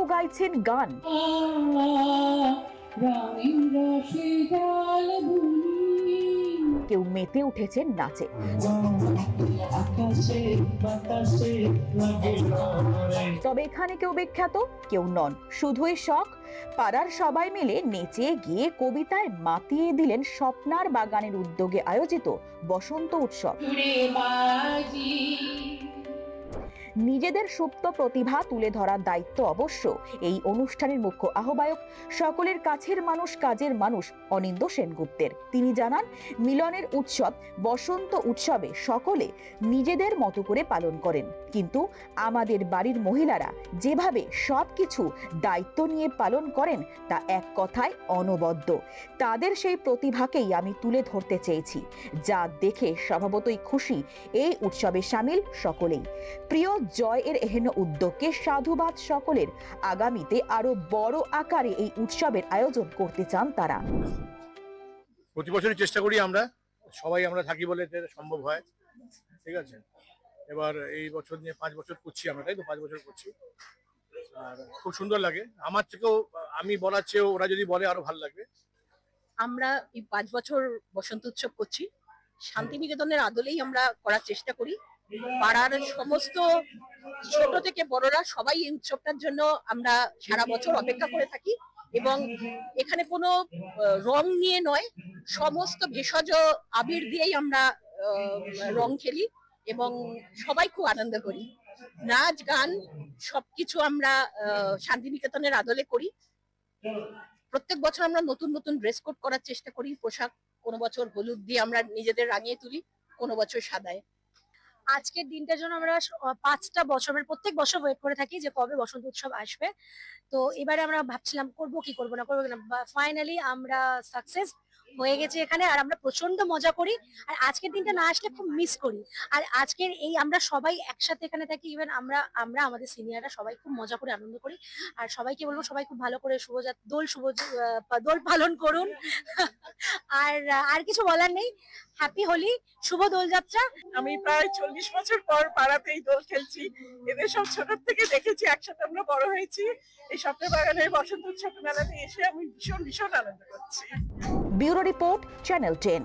গাইছেন গান। কেউ মেতে উঠেছেন নাচে। তবে এখানে কেউ বিখ্যাত, কেউ নন। শুধুই শখ, পাড়ার সবাই মিলে নেচে গিয়ে কবিতায় মাতিয়ে দিলেন স্বপ্নার বাগানের উদ্যোগে আয়োজিত বসন্ত উৎসব। নিজেদের সুপ্ত প্রতিভা তুলে ধরার দায়িত্ব অবশ্য। এই অনুষ্ঠানের মুখ্য আহ্বায়ক সকলের কাছের মানুষ, কাজের মানুষ অনিন্দ সেনগুপ্তের। তিনি জানান, মিলনের উৎসব, বসন্ত উৎসবে সকলে নিজেদের মতো করে পালন করেন। কিন্তু আমাদের বাড়ির মহিলারা যেভাবে সবকিছু দায়িত্ব নিয়ে পালন করেন, তা এক কথায় অনবদ্য। তাদের সেই প্রতিভাকেই আমি তুলে ধরতে চেয়েছি, যা দেখে স্বভাবতই খুশি এই উৎসবে সামিল সকলেই। প্রিয় জয় এর এহেন উদ্যোগকে সাধুবাদ সকলের। আগামীতে আরও বড় আকারে এই উৎসবের আয়োজন করতে চান তারা। প্রতি বছরই চেষ্টা করি আমরা সবাই আমরা থাকি বলে সম্ভব হয় ঠিক আছে? এবার এই বছর নিয়ে পাঁচ বছর করছি আমরা তাই তো? পাঁচ বছর করছি। আর খুব সুন্দর লাগে। আমার থেকেও আমি বলার চেয়েও ওরা যদি বলে আরও ভালো লাগবে। আমরা এই পাঁচ বছর বসন্ত উৎসব করছি। শান্তিনিকেতনের আদলেই আমরা করার চেষ্টা করি। পাড়ার সমস্ত ছোট থেকে বড়রা সবাই এই উৎসবটার জন্য আমরা সারা বছর অপেক্ষা করে থাকি এবং এখানে কোনো রং নিয়ে নয়, সমস্ত ভেষজ আবির দিয়েই আমরা রং খেলি এবং সবাই খুব আনন্দ করি। নাচ, গান সবকিছু আমরা শান্তিনিকেতনের আদলে করি। প্রত্যেক বছর আমরা নতুন নতুন ড্রেস কোড করার চেষ্টা করি। পোশাক কোনো বছর হলুদ দিয়ে আমরা নিজেদের রাঙিয়ে তুলি, কোনো বছর সাদায়। আজকের দিনটার জন্য আমরা পাঁচটা বছর মানে প্রত্যেক বছর ওয়েট করে থাকি যে কবে বসন্ত উৎসব আসবে। তো এবারে আমরা ভাবছিলাম করব কি করব না করব না। ফাইনালি আমরা সাকসেস হয়ে গেছে এখানে আর আমরা প্রচণ্ড মজা করি। আর আজকের দিনটা না আসলে খুব মিস করি। আর আজকের এই আমরা সবাই একসাথে এখানে থাকি ইভেন আমরা আমরা আমাদের সিনিয়ররা সবাই খুব মজা করে আনন্দ করি। আর সবাইকে বলব সবাই খুব ভালো করে শুভযাত দোল শুভ দোল পালন করুন। আর আর কিছু বলার নেই। হ্যাপি হোলি শুভ দোলযাত্রা। আমি প্রায় চল্লিশ বছর পর পাড়াতেই দোল খেলছি। এদের সব ছোট থেকে দেখেছি একসাথে আমরা বড় হয়েছি। এই স্বপ্নের বাগানের বসন্ত উৎসব মেলাতে এসে আমি ভীষণ ভীষণ আনন্দ করছি। Bureau report channel ten.